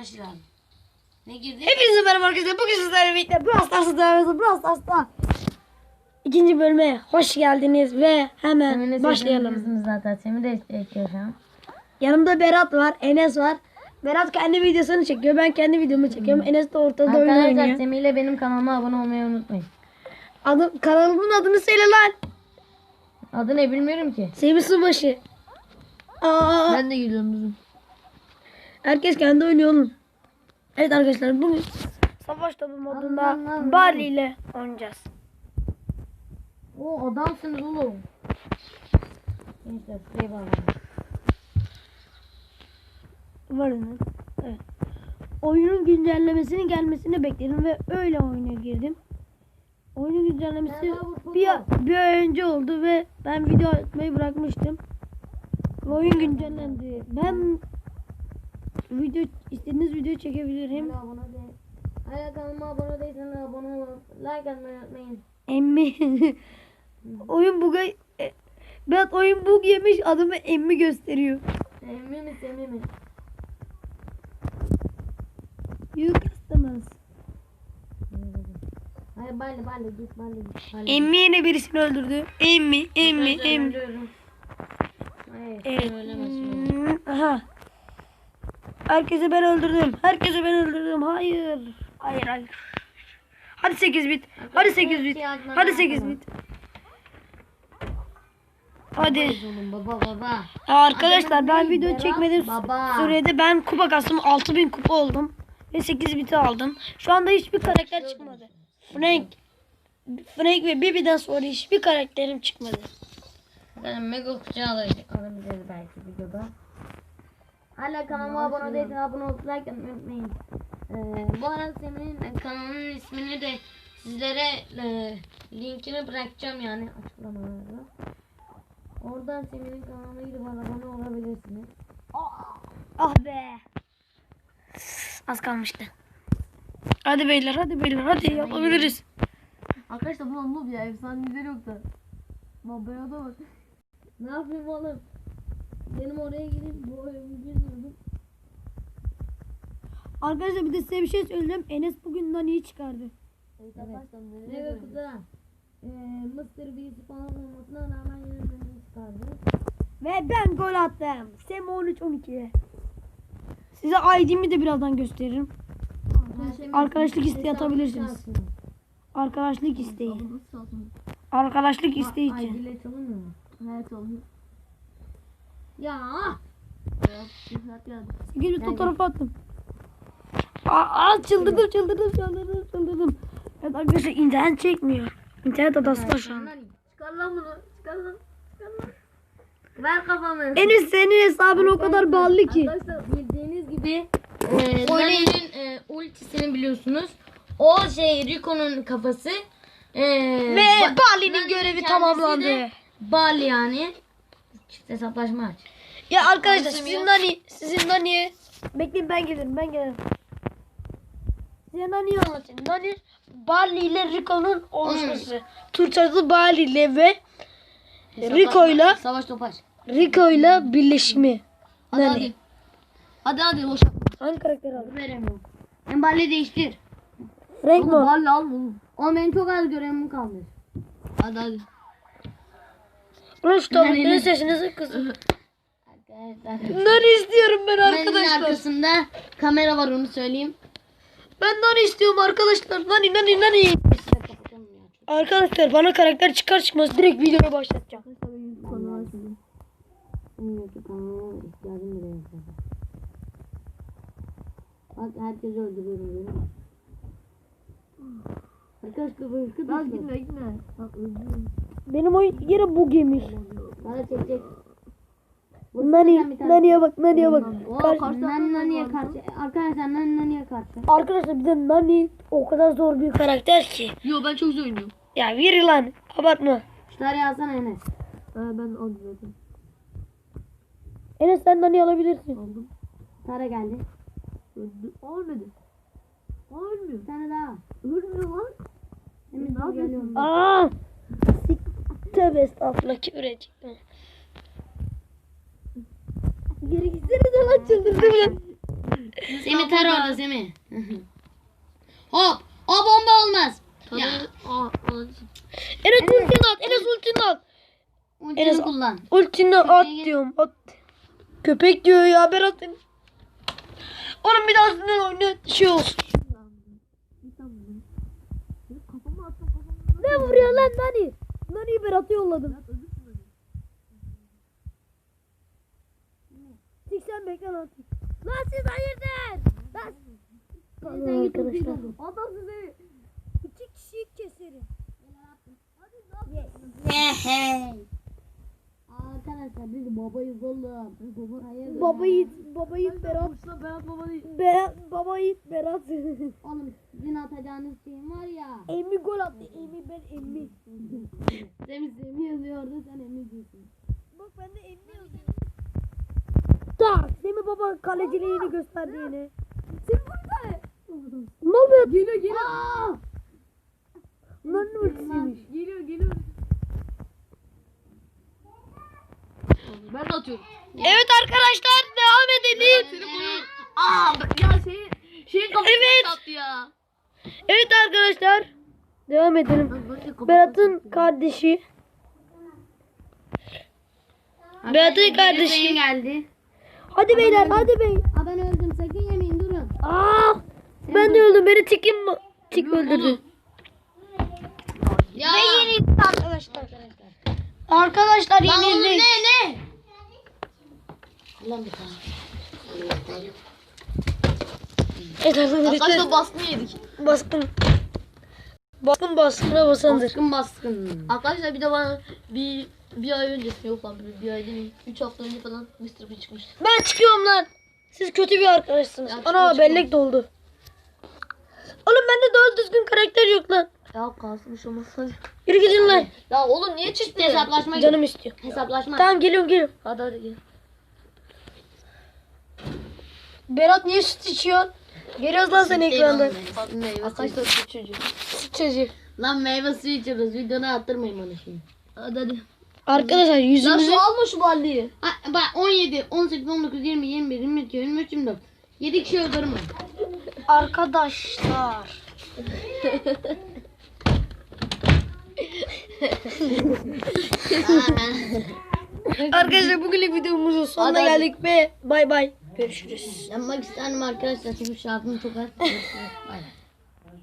başlayalım. Ne girdi? Hepinize merhaba arkadaşlar. Bugün sizlerle birlikte Brawl Stars'ı devam ediyoruz. Brawl Stars'ta ikinci bölüme hoş geldiniz ve hemen başlayalım. zaten. Semih de çekiyor şu an. Yanımda Berat var, Enes var. Berat kendi videosunu çekiyor. Ben kendi videomu çekiyorum. Enes de ortada oyun Arkadaşlar oynuyor. Semih ile benim kanalıma abone olmayı unutmayın. Adım, kanalımın adını söyle lan. Adı ne bilmiyorum ki. Semih Subaşı. Aa, Ben de gülüyorum. Herkes kendi oynuyor oğlum. Evet arkadaşlar bugün savaş topu modunda. Barley ile oynayacağız. O adamsınız oğlum. Gençler şuraya bağlayalım. Var mı? Evet. Oyunun güncellemesinin gelmesini bekledim ve öyle oyuna girdim. Oyunun güncellemesi bir, bir ay önce oldu ve ben video atmayı bırakmıştım. Oyun güncellendi. Ben video istediğiniz video çekebilirim. Hala abone değil. Hala kanalıma abone değilseniz abone olun. Like atmayı unutmayın. Emmi. oyun bug'a e, ben oyun bug yemiş adımı emmi gösteriyor. Semih mi Semih mi? You customers. Hayır Bali Bali git Bali git. Emmi yine birisini öldürdü. Emmi, emmi, emmi. Hayır Evet. Aha. Herkese ben öldürdüm. Herkese ben öldürdüm. Hayır. Hayır hayır. Hadi 8 bit. Hadi 8 bit. Hadi 8 bit. Hadi. Baba baba. Arkadaşlar ben video çekmedim. Sürede ben kupa kastım 6000 kupa oldum. Ve 8 biti aldım. Şu anda hiçbir karakter çıkmadı. Frank Frank ve Bibi'den sonra hiçbir karakterim çıkmadı. Ben mega kucağı alabiliriz belki videoda. Hala kanalıma abone değilseniz abone olup like atmayı unutmayın. Ee, bu arada Semih'in e, kanalının ismini de sizlere e, linkini bırakacağım yani açıklamalarda. Oradan Semih'in kanalına gidip abone olabilirsiniz. Ah be. Az kalmıştı. Hadi beyler hadi beyler hadi yapabiliriz. Arkadaşlar bu noob ya efsaneleri yok da. Babaya da bak. Ne yapayım oğlum? Benim oraya gidip bu oyunu girmiyordum. Arkadaşlar bir de size bir şey söyleyeceğim. Enes bugün Nani'yi çıkardı. Evet. Ne ve kuda? Ee, Mr. Beast falan olmasına rağmen yine beni çıkardı. Ve ben gol attım. Sem 13 12'ye. Size ID'mi de birazdan gösteririm. Arkadaşlık isteği atabilirsiniz. Arkadaşlık isteği. Arkadaşlık isteği için. Evet çalınıyor. Ya. Gel bir tarafa attım. Aa, aa, çıldırdım çıldırdım çıldırdım çıldırdım. Evet arkadaşlar internet çekmiyor. İnternet adası var şu an. Çıkar lan bunu. Çıkar lan. Çıkar lan. Ver kafamı. Enes senin hesabın o kadar bağlı ki. Arkadaşlar bildiğiniz gibi e, Nani'nin e, ultisini biliyorsunuz. O şey Rico'nun kafası. E, Ve Ba- Bali'nin görevi tamamlandı. Bali yani. Çift hesaplaşma aç. Ya arkadaşlar sizin Nani, sizin Nani'ye bekleyin ben gelirim ben gelirim. Size Nani'yi anlatayım. Nani Barley ile Rico'nun oluşması. Türkçe'de Barley ile ve Rico'yla Savaş topaç. Rico'yla birleşimi. Hadi Nani. hadi. Hadi hadi boş. Hangi karakteri aldın? Veremiyorum. Ben Bali değiştir. Oğlum mı? Bali al bunu. Oğlum benim çok az görevim kalmış. Hadi hadi. Tavukların Nani'nin- sesinizi kızım. Arkadaşlar. Nani istiyorum ben Arkadaşlar. arkadaşlar. arkasında kamera var onu söyleyeyim. Ben Nani istiyorum arkadaşlar. Nani Nani Nani. Arkadaşlar bana karakter çıkar çıkmaz direkt videoya başlatacağım. Bak herkes öldürüyorum. Arkadaşlar bu Bak gitme gitme. Bak. Benim oyun yine bug yemiş. Bana çekecek. Nani, Nani'ye bak, Nani'ye bak. Karşı- Nani Nani'ye karşı. Arkadaşlar Nani Nani'ye karşı. Arkadaşlar bir de Nani o kadar zor bir karakter ki. Yo ben çok güzel oynuyorum. Ya vir lan, abartma. Şunları yazsana Enes. ben aldım. Enes sen Nani alabilirsin. Aldım. Tara geldi. Öldü. Olmadı. Olmuyor. Bir tane daha. Ölmüyor lan. Emin ne yapıyorsun? Aa! Sik tövbe estağfurullah küfür edecektim. Geri gitsene de lan çıldırdım lan. Semih tar orada Semih. Hop. O bomba olmaz. Ya. Enes ultini at. Enes ultini at. Ultini Enes- kullan. Ultini at diyorum. At. Köpek diyor ya Berat. Oğlum bir daha sizden oyna şey olsun. Ne vuruyor lan Nani? Nani'yi Berat'a yolladım. Tik sen bekle lan. Lan siz hayırdır? Lan. Pardon arkadaşlar. Adam size iki kişiyi keserim. Biz babayız oğlum. Biz baba hayır. Baba Yiğit, Baba Yiğit Berat. Berat baba değil. Berat, Baba Yiğit Berat. Oğlum sizin atacağınız şeyim var ya. Emmi gol attı. Emmi ben Emmi. Semih Semih yazıyordu sen emin diyorsun. Bak ben de Emmi yazıyorum. Tak. Semih baba kaleciliğini gösterdi yine. Semih burada. Ne oluyor? Geliyor geliyor. Bunların ultisiymiş. Geliyor geliyor. Ben de atıyorum. Evet arkadaşlar devam edelim. Aa ya şey şey kafasına Evet. çarptı ya. Evet arkadaşlar. Devam edelim. Berat'ın kardeşi. Berat'ın kardeşi. geldi. Hadi beyler hadi bey. Aa ben öldüm sakın yemeyin durun. Aa, ben de öldüm. Beni tikim tik öldürdü. Ya. Ve yenildik arkadaşlar. Arkadaşlar oğlum ne yenildik. ne? Lan bir tane. Evet arkadaşlar. Baskın yedik. Baskın. Baskın baskına basandır. Baskın baskın. Arkadaşlar bir de bana bir bir ay önce yok lan bir, bir ay değil 3 hafta önce falan Mr. P çıkmıştı. Ben çıkıyorum lan. Siz kötü bir arkadaşsınız. Ya Ana çıkma. bellek doldu. Oğlum bende doğru düzgün karakter yok lan. Ya kalsmış olmasa. Yürü gidin lan. Ya oğlum niye çıktı? Hesaplaşma Canım istiyor. Hesaplaşma. Tamam geliyorum geliyorum. Hadi hadi gel. Berat niye süt içiyorsun? Geliyoruz lan sen ekranda. Arkadaşlar süt çocuğu. Süt çocuğu. Lan meyve suyu içiyoruz. Videonu attırmayın bana şimdi. Hadi hadi. Arkadaşlar Lan yüzümüzü... su alma şu balliyi. Bak 17, 18, 19, 20, 21, 22, 23, 24. 7 kişi öldürme. Arkadaşlar. Arkadaşlar bugünlük videomuzun sonuna geldik ve bay bay. Görüşürüz. Yapmak isterim arkadaşlar çünkü şarkım çok az.